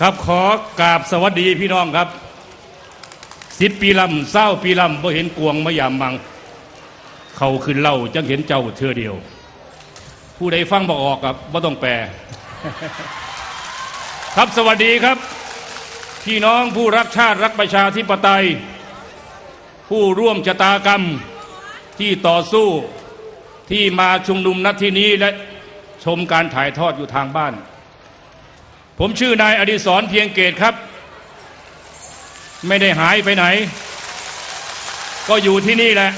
ครับขอกราบสวัสดีพี่น้องครับสิบปีลำเศร้าปีลำบ่เห็นกวงมายามมัง เขาขึ้นเล่าจังเห็นเจ้าเธอเดียว ผู้ใดฟังบอกออกครับบ่ต้องแปล ครับสวัสดีครับ พี่น้องผู้รักชาติรักประชาธิปไตย ผู้ร่วมชะตากรรมที่ต่อสู้ที่มาชุมนุมนัดที่นี้และชมการถ่ายทอดอยู่ทางบ้าน ผมชื่อนายอดิศรเพียงเกตครับ ไม่ได้หายไปไหน ก็อยู่ที่นี่แหละ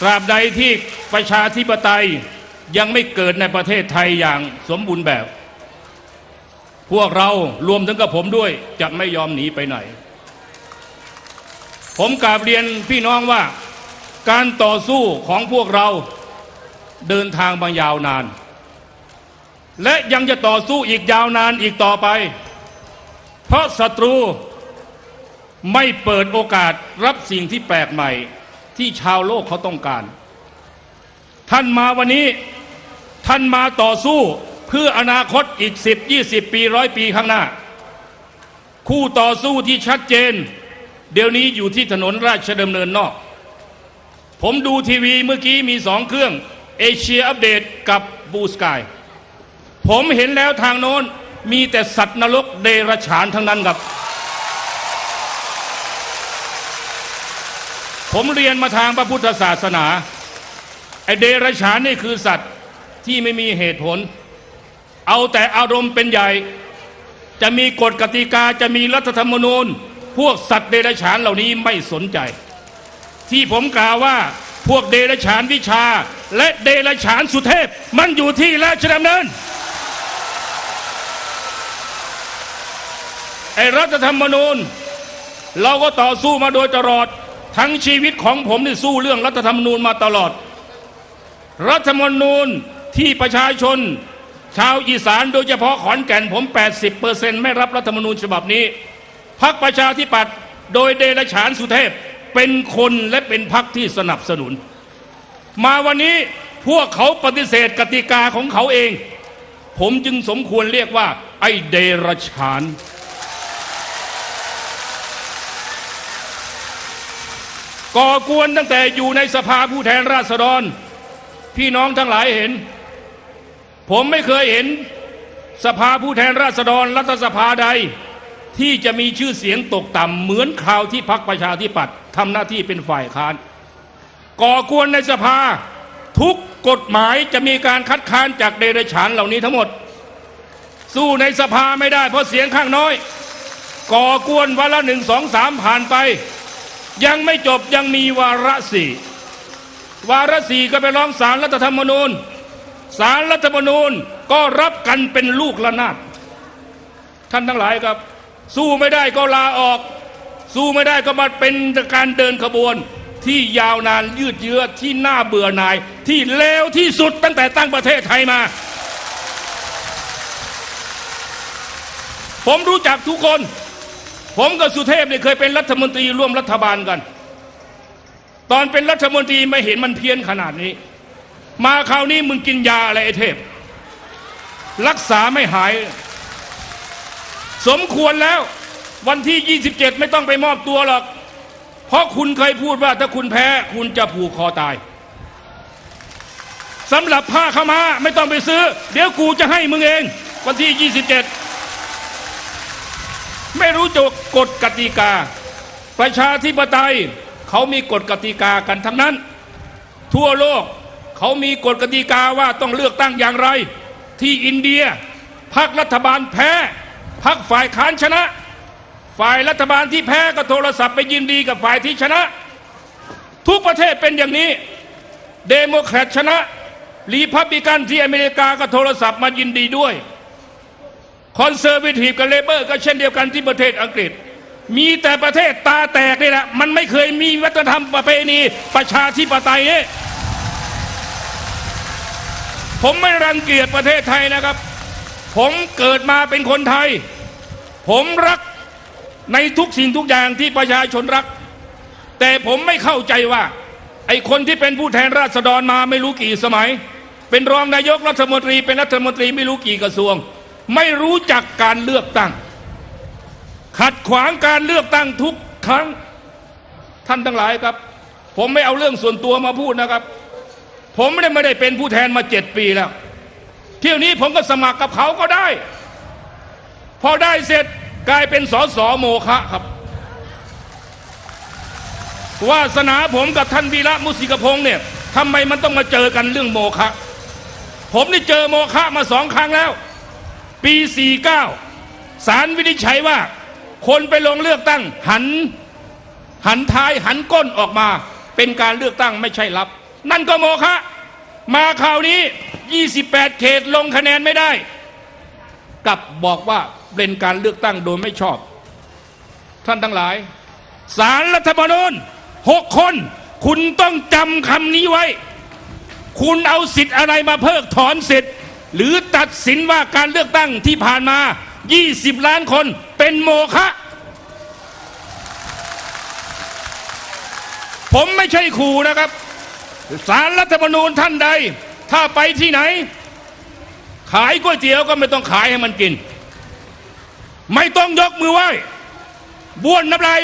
ตราบใดที่ประชาธิปไตยยังไม่เกิดในประเทศไทยอย่างสมบูรณ์แบบ พวกเรารวมถึงกับผมด้วยจะไม่ยอมหนีไปไหน ผมกราบเรียนพี่น้องว่าการต่อสู้ของพวกเราเดินทางมายาวนาน และยังจะต่อสู้อีกยาวนานอีกต่อไป เพราะศัตรูไม่เปิดโอกาสรับสิ่งที่แปลกใหม่ ที่ชาวโลกเขาต้องการ ท่านมาวันนี้ท่านมาต่อสู้เพื่ออนาคตอีก10 20ปีร้อยปีข้างหน้า คู่ต่อสู้ที่ชัดเจน เดี๋ยวนี้อยู่ที่ถนนราชดำเนินนอก ผมดูทีวีเมื่อกี้มีสองเครื่องเอเชียอัปเดตกับบูสกาย ผมเห็นแล้วทางโน้นมีแต่สัตว์นรกเดรัจฉานทั้งนั้นครับ ผมเรียนมาทางพระพุทธศาสนา ไอเดรัจฉานนี่คือสัตว์ที่ไม่มีเหตุผล เอาแต่อารมณ์เป็นใหญ่ จะมีกฎกติกาจะมีรัฐธรรมนูญ พวกสัตว์เดรัจฉานเหล่านี้ไม่สนใจ ที่ผมกล่าวว่าพวกเดรัจฉานวิชา และเดรัจฉานสุเทพ มันอยู่ที่ราชดำเนิน ไอ้รัฐธรรมนูญ เราก็ต่อสู้มาโดยตลอด ทั้งชีวิตของผมที่สู้เรื่องรัฐธรรมนูญมาตลอด รัฐธรรมนูญที่ประชาชน ชาวอีสานโดยเฉพาะขอนแก่นผม 80%ไม่รับรัฐธรรมนูญฉบับนี้พักประชาธิปัตย์โดยเดลฉานสุเทพเป็นคนและเป็นพักที่สนับสนุน มาวันนี้พวกเขาปฏิเสธกติกาของเขาเอง ผมจึงสมควรเรียกว่า ไอเดรฉาน ก่อกวนตั้งแต่อยู่ในสภาผู้แทนราษฎร พี่น้องทั้งหลายเห็น ผมไม่เคยเห็นสภาผู้แทนราษฎรรัฐสภาใด ที่จะมีชื่อเสียงตกต่ำเหมือนคราวที่พักประชาธิปัตย์ทำหน้าที่เป็นฝ่ายค้าน ก่อกวนในสภาทุกกฎหมายจะมีการคัดค้านจากเดรัจฉานเหล่านี้ทั้งหมด สู้ในสภาไม่ได้เพราะเสียงข้างน้อย ก่อกวนวันละหนึ่งสองสามผ่านไป ยังไม่จบยังมีวาระสี่วาระสี่ก็ไปร้องศาลรัฐธรรมนูญศาลรัฐธรรมนูญก็รับกันเป็นลูกละนาดท่านทั้งหลายครับ สู้ไม่ได้ก็ลาออก สู้ไม่ได้ก็มาเป็นการเดินขบวนที่ยาวนานยืดเยื้อที่น่าเบื่อหน่าย ที่เลวที่สุดตั้งแต่ตั้งประเทศไทยมา ผมรู้จักทุกคน ผมกับสุเทพเนี่ยเคยเป็นรัฐมนตรีร่วมรัฐบาลกัน ตอนเป็นรัฐมนตรีไม่เห็นมันเพี้ยนขนาดนี้ มาคราวนี้มึงกินยาอะไรไอ้เทพ รักษาไม่หาย สมควรแล้ววันที่ 27 ไม่ต้องไปมอบตัวหรอก เพราะคุณเคยพูดว่าถ้าคุณแพ้คุณจะผูกคอตายสำหรับผ้าขมาไม่ต้องไปซื้อ เดี๋ยวกูจะให้มึงเอง วันที่ 27 ไม่รู้จกกฎกติกา ประชาธิปไตยเขามีกฎกติกากันทั้งนั้น ทั่วโลกเขามีกฎกติกาว่าต้องเลือกตั้งอย่างไร ที่อินเดียพรรครัฐบาลแพ้พรรคฝ่ายค้านชนะ ฝ่ายรัฐบาลที่แพ้ก็โทรศัพท์ไปยินดีกับฝ่ายที่ชนะ ทุกประเทศเป็นอย่างนี้เดโมแครตชนะรีพับลิกันที่อเมริกาก็โทรศัพท์มายินดีด้วย คอนเซอร์วทีฟกับเลเบอร์ก็เช่นเดียวกันที่ประเทศอังกฤษ มีแต่ประเทศตาแตกนี่แหละมันไม่เคยมีวัฒนธรรมประเพณีประชาธิปไตยนี่ผมไม่รังเกียจประเทศไทยนะครับ ผมเกิดมาเป็นคนไทย ผมรักในทุกสิ่งทุกอย่างที่ประชาชนรัก แต่ผมไม่เข้าใจว่า ไอ้คนที่เป็นผู้แทนราษฎรมาไม่รู้กี่สมัย เป็นรองนายกรัฐมนตรีเป็นรัฐมนตรีไม่รู้กี่กระทรวง ไม่รู้จักการเลือกตั้ง ขัดขวางการเลือกตั้งทุกครั้งท่านทั้งหลายครับ ผมไม่เอาเรื่องส่วนตัวมาพูดนะครับ ผมไม่ได้ไม่ได้เป็นผู้แทนมาเจ็ดปีแล้ว เที่ยวนี้ผมก็สมัครกับเขาก็ได้ พอได้เสร็จกลายเป็นสอสอโมฆะครับวาสนาผมกับท่านวีระมุสิกพงษ์เนี่ยทำไมมันต้องมาเจอกันเรื่องโมฆะผมนี่เจอโมฆะมาสองครั้งแล้ว ปี 49 สารวินิจฉัยว่า คนไปลงเลือกตั้ง หัน หันท้ายหันก้นออกมา เป็นการเลือกตั้งไม่ใช่รับ นั่นก็โมฆะมาคราวนี้ 28 เขตลงคะแนนไม่ได้กลับบอกว่าเป็นการเลือกตั้งโดยไม่ชอบ ท่านทั้งหลาย สารรัฐธรรมนูญหกคน คุณต้องจำคำนี้ไว้ คุณเอาสิทธิ์อะไรมาเพิกถอนสิทธิ์ หรือตัดสินว่าการเลือกตั้งที่ผ่านมา 20 ล้านคนเป็นโมฆะผมไม่ใช่ขู่นะครับ สารรัฐธรรมนูญท่านใด ถ้าไปที่ไหน ขายก๋วยเตี๋ยวก็ไม่ต้องขายให้มันกิน ไม่ต้องยกมือไหว้บ้วนน้ำลาย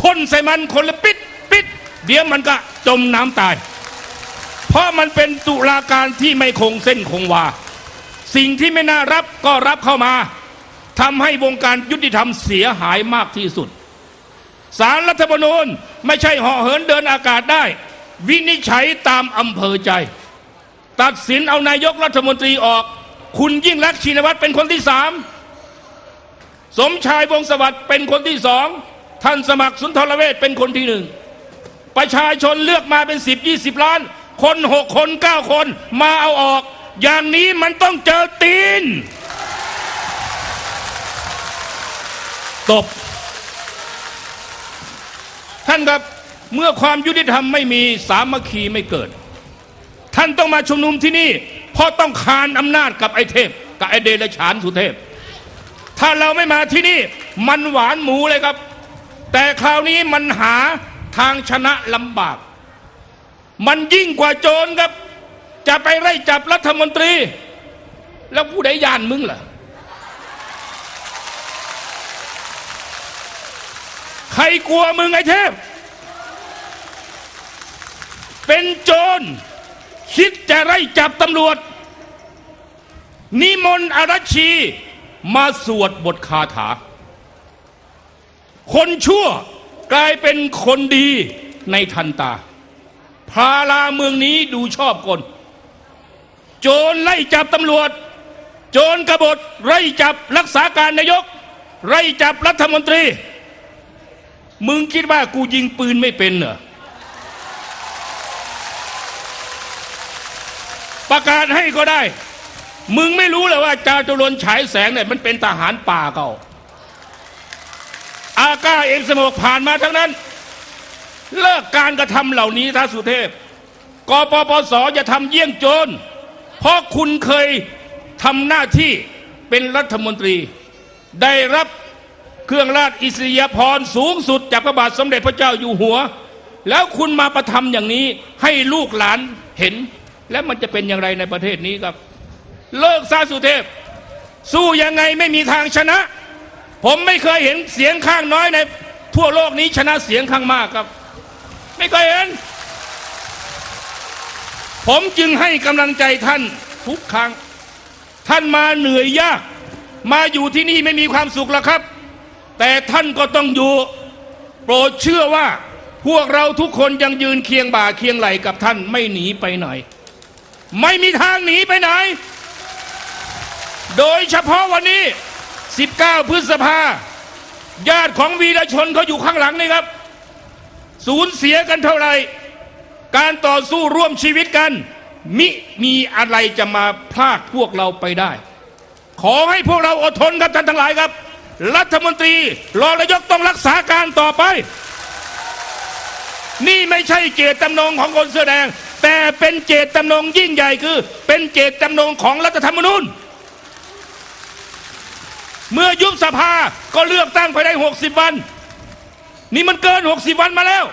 พ่นใส่มันคนละปิดปิดเดี๋ยวมันก็จมน้ำตาย เพราะมันเป็นตุลาการที่ไม่คงเส้นคงวา สิ่งที่ไม่น่ารับก็รับเข้ามาทำให้วงการยุติธรรมเสียหายมากที่สุด สารรัฐธรรมนูญไม่ใช่ห่อเหินเดินอากาศได้ วินิจฉัยตามอำเภอใจ ตัดสินเอานายกรัฐมนตรีออก คุณยิ่งรักชินวัตรเป็นคนที่สามสมชายวงสวัสดิ์เป็นคนที่สองท่านสมัครสุนทรเวชเป็นคนที่หนึ่งประชาชนเลือกมาเป็นสิบยี่สิบล้าน คนหกคนเก้าคนมาเอาออก อย่างนี้มันต้องเจอตีน ตบ ท่านครับเมื่อความยุติธรรมไม่มีสามัคคีไม่เกิด ท่านต้องมาชุมนุมที่นี่ เพราะต้องคานอำนาจกับไอ้เทพ กับไอ้เดรฉานสุเทพ ถ้าเราไม่มาที่นี่ มันหวานหมูเลยครับ แต่คราวนี้มันหาทางชนะลำบาก มันยิ่งกว่าโจรครับ จะไปไล่จับรัฐมนตรี แล้วผู้ใดยานมึงล่ะใครกลัวมึงไอ้เทพ เป็นโจร คิดจะไล่จับตำรวจ นิมนต์อรัชชีมาสวดบทคาถา คนชั่วกลายเป็นคนดีในทันตา พาลาเมืองนี้ดูชอบคน โจรไล่จับตำรวจ โจรกบฏไล่จับรักษาการนายก ไล่จับรัฐมนตรี มึงคิดว่ากูยิงปืนไม่เป็นเหรอประกาศให้ก็ได้ มึงไม่รู้เลยว่าจาตุรนฉายแสงเนี่ยมันเป็นทหารป่าเก่า อาก้าเองสมกผ่านมาทั้งนั้น เลิกการกระทำเหล่านี้ท้าสุเทพกปปสจะทำเยี่ยงโจร เพราะคุณเคยทำหน้าที่เป็นรัฐมนตรี ได้รับเครื่องราชอิสริยาภรณ์สูงสุดจากพระบาทสมเด็จพระเจ้าอยู่หัว แล้วคุณมาประทำอย่างนี้ให้ลูกหลานเห็น แล้วมันจะเป็นอย่างไรในประเทศนี้ครับ เลิกซาสุเทพ สู้ยังไงไม่มีทางชนะ ผมไม่เคยเห็นเสียงข้างน้อยในทั่วโลกนี้ชนะเสียงข้างมากครับ ไม่เคยเห็น ผมจึงให้กำลังใจท่านทุกครั้ง ท่านมาเหนื่อยยาก มาอยู่ที่นี่ไม่มีความสุขแล้วครับ แต่ท่านก็ต้องอยู่ โปรดเชื่อว่าพวกเราทุกคนยังยืนเคียงบ่าเคียงไหลกับท่านไม่หนีไปไหน ไม่มีทางหนีไปไหน โดยเฉพาะวันนี้ 19 พฤษภาญาติของวีรชนเขาอยู่ข้างหลังนี่ครับ สูญเสียกันเท่าไหร่ การต่อสู้ร่วมชีวิตกัน มิมีอะไรจะมาพลากพวกเราไปได้ ขอให้พวกเราอดทนครับท่านทั้งหลายครับ รัฐมนตรีรองนายกต้องรักษาการต่อไป นี่ไม่ใช่เจตจำนงของคนเสื้อแดง แต่เป็นเจตจำนงยิ่งใหญ่คือ เป็นเจตจำนงของรัฐธรรมนูญเมื่อยุบสภาก็เลือกตั้งไปได้60 วัน นี่มันเกิน 60 วันมาแล้ว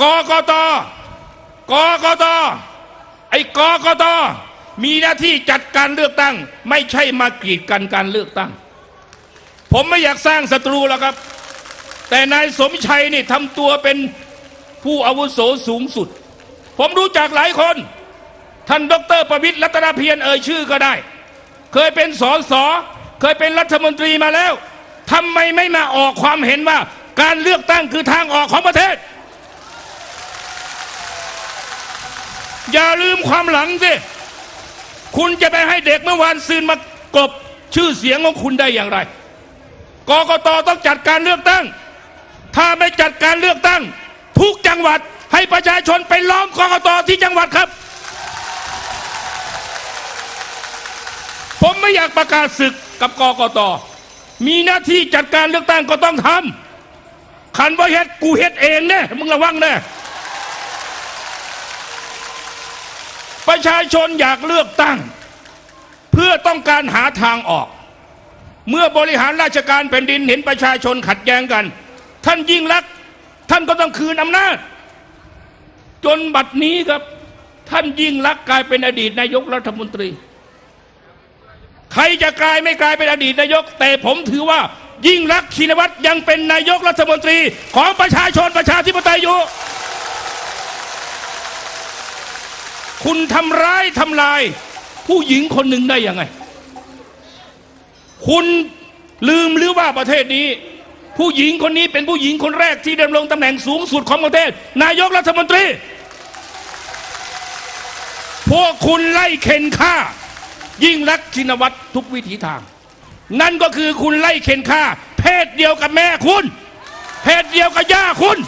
กกต กกตไอ้กกตมีหน้าที่จัดการเลือกตั้ง ไม่ใช่มากีดกันการเลือกตั้ง ผมไม่อยากสร้างศัตรูแล้วครับ แต่นายสมชัยนี่ทำตัวเป็นผู้อาวุโสสูงสุด ผมรู้จักหลายคน ท่านดรประวิตรรัตนเพียรเอ่ยชื่อก็ได้ เคยเป็นสอสอเคยเป็นรัฐมนตรีมาแล้วทำไมไม่มาออกความเห็นว่า การเลือกตั้งคือทางออกของประเทศ อย่าลืมความหลังสิคุณจะไปให้เด็กเมื่อวานซืนมากบชื่อเสียงของคุณได้อย่างไรกกตต้องจัดการเลือกตั้ง ถ้าไม่จัดการเลือกตั้ง ทุกจังหวัดให้ประชาชนไปล้อมกกตที่จังหวัดครับ ผมไม่อยากประกาศศึกกับกกตมีหน้าที่จัดการเลือกตั้งก็ต้องทำขันว่าเฮ็ดกูเฮ็ดเองเนี่ยมึงระวังเนี่ย ประชาชนอยากเลือกตั้ง เพื่อต้องการหาทางออก เมื่อบริหารราชการแผ่นดินเห็นประชาชนขัดแย้งกัน ท่านยิ่งรักท่านก็ต้องคืนอำนาจ จนบัดนี้ครับ ท่านยิ่งรักกลายเป็นอดีตนายกรัฐมนตรี ใครจะกลายไม่กลายเป็นอดีตนายก แต่ผมถือว่ายิ่งรักชินวัตรยังเป็นนายกรัฐมนตรีของประชาชนประชาธิปไตยอยู่ คุณทำร้ายทำลาย ผู้หญิงคนหนึ่งได้ยังไง คุณลืมหรือว่าประเทศนี้ ผู้หญิงคนนี้เป็นผู้หญิงคนแรกที่ดำรงตำแหน่งสูงสุดของประเทศ นายกรัฐมนตรี พวกคุณไล่เข็นฆ่า ยิ่งรักชินวัตรทุกวิถีทาง นั่นก็คือคุณไล่เข็นฆ่า เพศเดียวกับแม่คุณ เพศเดียวกับย่าคุณ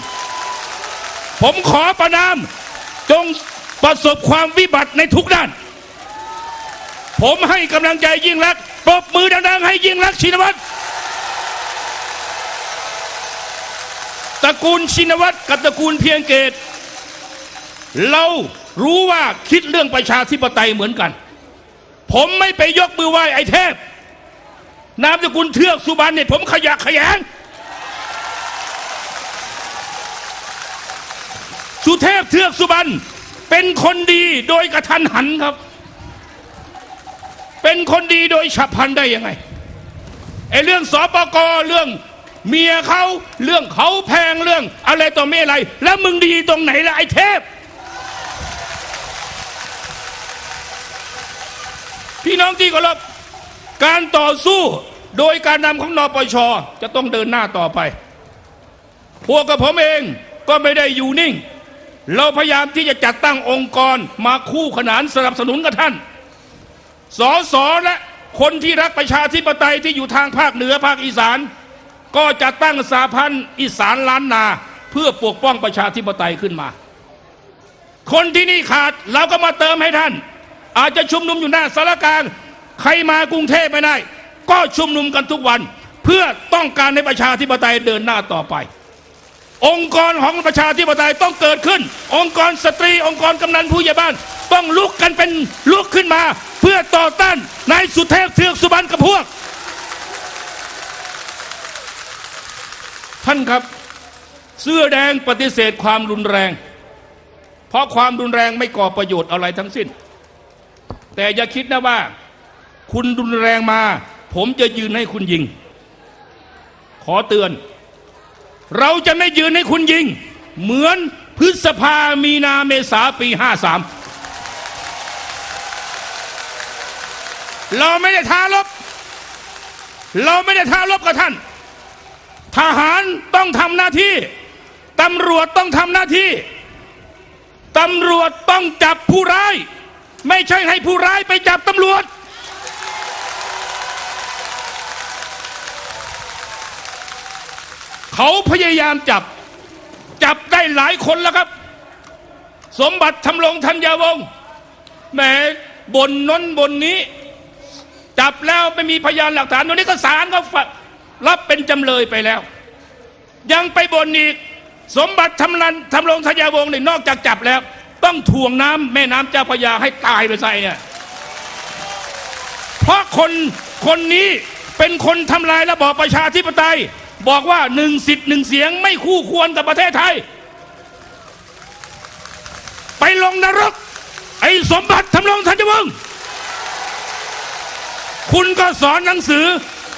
ผมขอประนามจง ประสบความวิบัติในทุกด้าน ผมให้กำลังใจยิ่งรักปรบมือดังๆ ให้ยิ่งรักชินวัตรตระกูลชินวัตรกับตระกูลเพียงเกต เรารู้ว่าคิดเรื่องประชาธิปไตยเหมือนกัน ผมไม่ไปยกมือไหว้ไอ้เทพ นามสกุลเทือกสุบรรณเนี่ยผมขยะขยงสุเทพเทือกสุบรรณ เป็นคนดีโดยกระทันหันครับ เป็นคนดีโดยฉับพลันได้ยังไงไอ้เรื่องสปกเรื่องเมียเขาเรื่องเขาแพงเรื่อง อะไรต่อไม่อะไร แล้วมึงดีตรงไหนล่ะไอ้เทพ พี่น้องที่เคารพการต่อสู้โดยการนำของนปชจะต้องเดินหน้าต่อไป พวกกับผมเองก็ไม่ได้อยู่นิ่ง เราพยายามที่จะจัดตั้งองค์กรมาคู่ขนานสนับสนุนกับท่าน สอสอและคนที่รักประชาธิปไตยที่อยู่ทางภาคเหนือภาคอีสาน ก็จะตั้งสาพันธ์อีสานล้านนา เพื่อปกป้องประชาธิปไตยขึ้นมา คนที่นี่ขาดเราก็มาเติมให้ท่าน อาจจะชุมนุมอยู่หน้าสารกลาง ใครมากรุงเทพไม่ได้ ก็ชุมนุมกันทุกวัน เพื่อต้องการให้ประชาธิปไตยเดินหน้าต่อไป องค์กรของประชาธิปไตยต้องเกิดขึ้น องค์กรสตรี องค์กรกำนันผู้ใหญ่บ้าน ต้องลุกกันเป็นลุกขึ้นมา เพื่อต่อต้านนายสุเทพเทือกสุบรรณกับพวก ท่านครับ เสื้อแดงปฏิเสธความรุนแรง เพราะความรุนแรงไม่ก่อประโยชน์อะไรทั้งสิ้น แต่อย่าคิดนะว่า คุณรุนแรงมา ผมจะยืนให้คุณยิง ขอเตือน เราจะไม่ยืนให้คุณยิง เหมือนพฤษภามีนาเมษาปี 53 เราไม่ได้ท้ารบ เราไม่ได้ท้ารบกับท่าน ทหารต้องทำหน้าที่ ตำรวจต้องทำหน้าที่ ตำรวจต้องจับผู้ร้าย ไม่ใช่ให้ผู้ร้ายไปจับตำรวจ เขาพยายามจับ จับได้หลายคนแล้วครับ สมบัติทำลงธัญญาวงศ์แหมบนน้นบนนี้ จับแล้วไม่มีพยานหลักฐานวันนี้ก็ศาลก็รับเป็นจำเลยไปแล้ว ยังไปบนอีก สมบัติทำรันทำลงธัญญาวงศ์นี่นอกจากจับแล้ว ต้องถ่วงน้ำแม่น้ำเจ้าพระยาให้ตายไปใส่เนี่ยเพราะคนคนนี้เป็นคนทำลายระบอบประชาธิปไตย บอกว่าหนึ่งสิทธิ์หนึ่งเสียงไม่คู่ควรกับประเทศไทย ไปลงนรก ไอ้สมบัติทำลงธัญวงศ์คุณก็สอนหนังสือ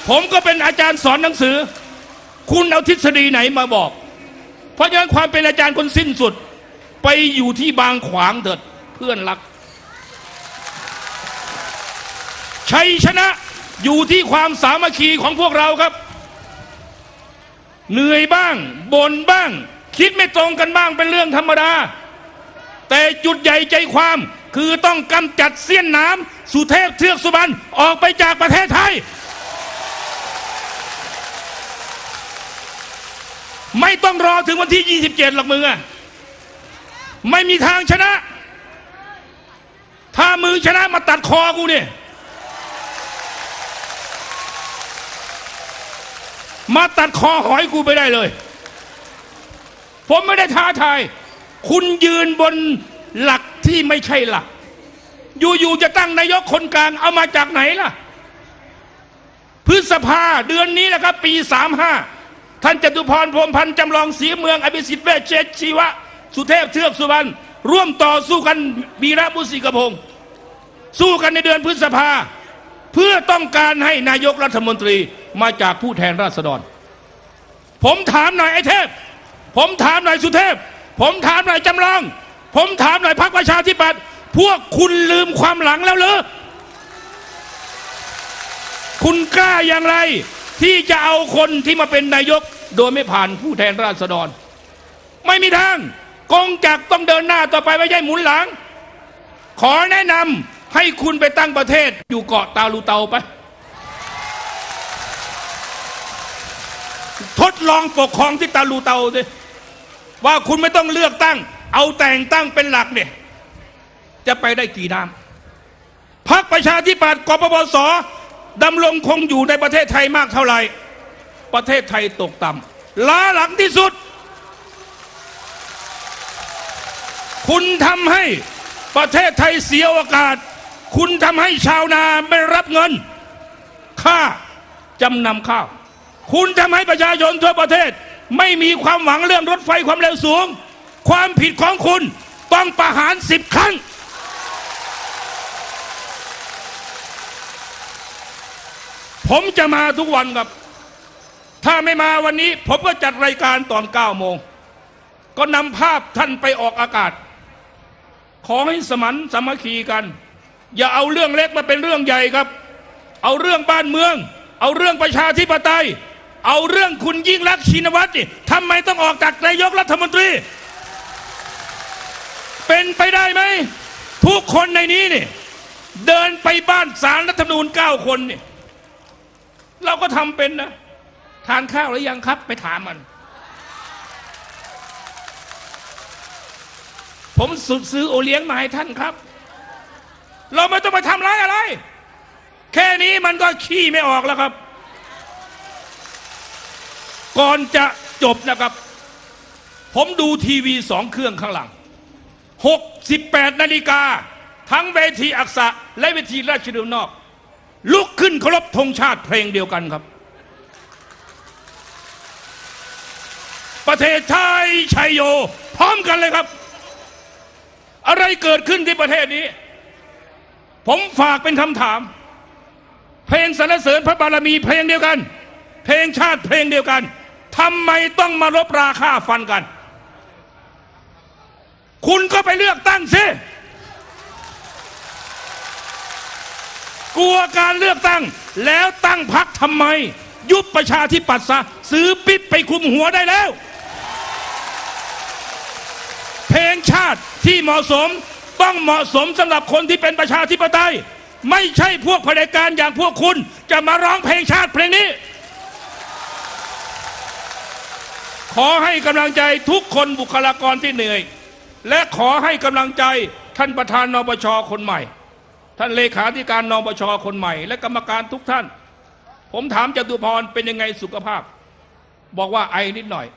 ผมก็เป็นอาจารย์สอนหนังสือ คุณเอาทฤษฎีไหนมาบอก เพราะฉะนั้นความเป็นอาจารย์คนสิ้นสุด ไปอยู่ที่บางขวางเถิดเพื่อนรักชัยชนะอยู่ที่ความสามัคคีของพวกเราครับ เหนื่อยบ้างบ่นบ้าง คิดไม่ตรงกันบ้างเป็นเรื่องธรรมดา แต่จุดใหญ่ใจความคือต้องกำจัดเสี้ยนน้ำสุเทพเทือกสุบรรณออกไปจากประเทศไทย ไม่ต้องรอถึงวันที่ 27 หรอกมึงอะไม่มีทางชนะ ถ้ามือชนะมาตัดคอกูเนี่ย มาตัดคอหอยกูไปได้เลย ผมไม่ได้ท้าทาย คุณยืนบนหลักที่ไม่ใช่หลัก อยู่ๆจะตั้งนายกคนกลางเอามาจากไหนล่ะ พฤษภาเดือนนี้แหละครับ ปี35ท่านจตุพรพรมพันธ์จำลองศรีเมือง อภิสิทธิ์เวชเชษชีวะ สุเทพเทือกสุวรรณร่วมต่อสู้กันบีระบุสิกพงศ์สู้กันในเดือนพฤษภา เพื่อต้องการให้นายกรัฐมนตรี มาจากผู้แทนราษฎร ผมถามหน่อยไอ้เทพ ผมถามหน่อยสุเทพ ผมถามหน่อยจำลอง ผมถามหน่อยพรรคประชาธิปัตย์พวกคุณลืมความหลังแล้วเหรอคุณกล้าอย่างไร ที่จะเอาคนที่มาเป็นนายก โดยไม่ผ่านผู้แทนราษฎร ไม่มีทางกงจักต้องเดินหน้าต่อไปไม่ใช่หมุนหลัง ขอแนะนำให้คุณไปตั้งประเทศอยู่เกาะตาลูเตาไป ทดลองปกครองที่ตาลูเตาสิว่าคุณไม่ต้องเลือกตั้ง เอาแต่งตั้งเป็นหลักเนี่ย จะไปได้กี่น้ำพรรคประชาธิปัตย์กปปสดำรงคงอยู่ในประเทศไทยมากเท่าไหร่ ประเทศไทยตกต่ำล้าหลังที่สุด คุณทำให้ประเทศไทยเสียโอกาส คุณทำให้ชาวนาไม่รับเงิน ค่าจำนำข้าว คุณทำให้ประชาชนทั่วประเทศ ไม่มีความหวังเรื่องรถไฟความเร็วสูง ความผิดของคุณต้องประหารสิบครั้ง ผมจะมาทุกวันครับ ถ้าไม่มาวันนี้ ผมก็จัดรายการตอน9โมง ก็นำภาพท่านไปออกอากาศ ขอให้สมันสามัคคีกัน อย่าเอาเรื่องเล็กมาเป็นเรื่องใหญ่ครับ เอาเรื่องบ้านเมือง เอาเรื่องประชาธิปไตย เอาเรื่องคุณยิ่งรักชินวัตรนี่ทำไมต้องออกจากนายกรัฐมนตรี เป็นไปได้ไหม ทุกคนในนี้นี่เดินไปบ้านสารรัฐธรรมนูญเก้าคนนี่เราก็ทำเป็นนะ ทานข้าวหรือยังครับไปถามมัน ผมสุดซื้อโอเลี้ยงมาให้ท่านครับ เราไม่ต้องไปทำร้ายอะไร แค่นี้มันก็ขี้ไม่ออกแล้วครับ ก่อนจะจบนะครับ ผมดูทีวีสองเครื่องข้างหลัง 68 นาฬิกา ทั้งเวทีอักษะ และเวทีราชดำเนินนอก ลุกขึ้นเคารพธงชาติเพลงเดียวกันครับ ประเทศไทยชัยโย พร้อมกันเลยครับ อะไรเกิดขึ้นที่ประเทศนี้ ผมฝากเป็นคำถาม เพลงสรรเสริญพระบารมีเพลงเดียวกัน เพลงชาติเพลงเดียวกัน ทำไมต้องมารบราค่าฟันกัน คุณก็ไปเลือกตั้งสิ กลัวการเลือกตั้ง แล้วตั้งพักทำไม ยุบประชาธิปัตย์ซะซื้อปิ๊บไปคุมหัวได้แล้ว เพลงชาติที่เหมาะสมต้องเหมาะสมสำหรับคนที่เป็นประชาธิปไตย ไม่ใช่พวกเผด็จการอย่างพวกคุณ จะมาร้องเพลงชาติเพลงนี้ ขอให้กำลังใจทุกคนบุคลากรที่เหนื่อย และขอให้กำลังใจท่านประธานนปชคนใหม่ ท่านเลขาธิการนปชคนใหม่ และกรรมการทุกท่าน ผมถามจตุพรเป็นยังไงสุขภาพ บอกว่าไอนิดหน่อย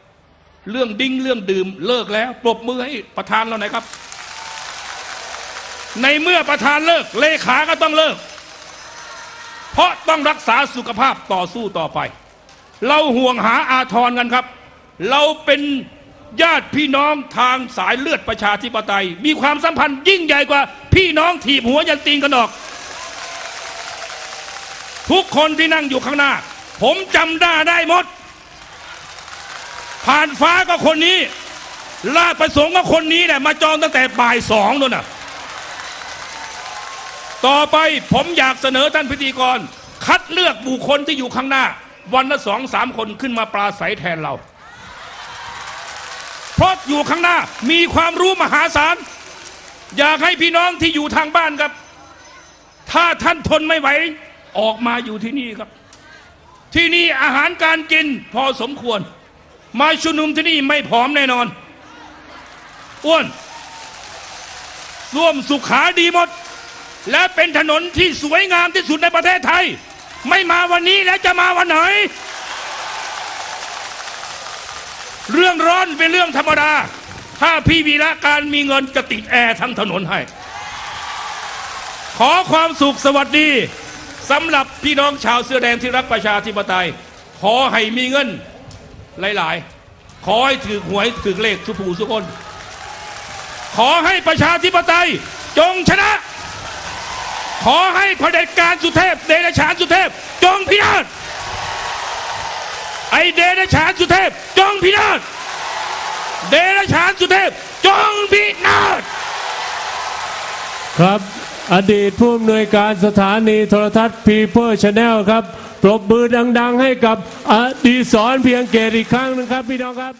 เรื่องดิ้งเรื่องดื่มเลิกแล้วปรบมือให้ประธานเราหน่อยครับ ในเมื่อประธานเลิกเลขาก็ต้องเลิก เพราะต้องรักษาสุขภาพต่อสู้ต่อไป เราห่วงหาอาทรกันครับ เราเป็นญาติพี่น้องทางสายเลือดประชาธิปไตย มีความสัมพันธ์ยิ่งใหญ่กว่า พี่น้องถีบหัวยันตีนกันออก ทุกคนที่นั่งอยู่ข้างหน้า ผมจำได้ได้หมด ผ่านฟ้าก็คนนี้ ลาดประสงค์ก็คนนี้แหละมาจองตั้งแต่บ่ายสองนู่นน่ะ ต่อไปผมอยากเสนอท่านพิธีกร คัดเลือกบุคคลที่อยู่ข้างหน้า วันละสองสามคนขึ้นมาปราศัยแทนเรา เพราะอยู่ข้างหน้ามีความรู้มหาศาล อยากให้พี่น้องที่อยู่ทางบ้านครับ ถ้าท่านทนไม่ไหว ออกมาอยู่ที่นี่ครับ ที่นี่อาหารการกินพอสมควร มาชุมนุมที่นี่ไม่ผอมแน่นอนอ้วนร่วมสุขาดีหมด และเป็นถนนที่สวยงามที่สุดในประเทศไทย ไม่มาวันนี้แล้วจะมาวันไหน เรื่องร้อนเป็นเรื่องธรรมดา ถ้าพี่วีระการมีเงินจะติดแอร์ทั้งถนนให้ ขอความสุขสวัสดีสำหรับพี่น้องชาวเสื้อแดงที่รักประชาธิปไตย ขอให้มีเงินหลาย ๆ ขอให้ถือหวยถือเลขทุกผู้ทุกคน ขอให้ประชาธิปไตยจงชนะ ขอให้เผด็จการสุเทพเดชฉานสุเทพ จงพินาศ ไอเดชฉานสุเทพ จงพินาศเดชฉานสุเทพ จงพินาศครับ อดีตผู้อำนวยการสถานีโทรทัศน์ People Channel ครับ ปรบมือดัง ๆ ให้กับอดีศรเพียงเกตอีกครั้งหนึงครับพี่น้องครับ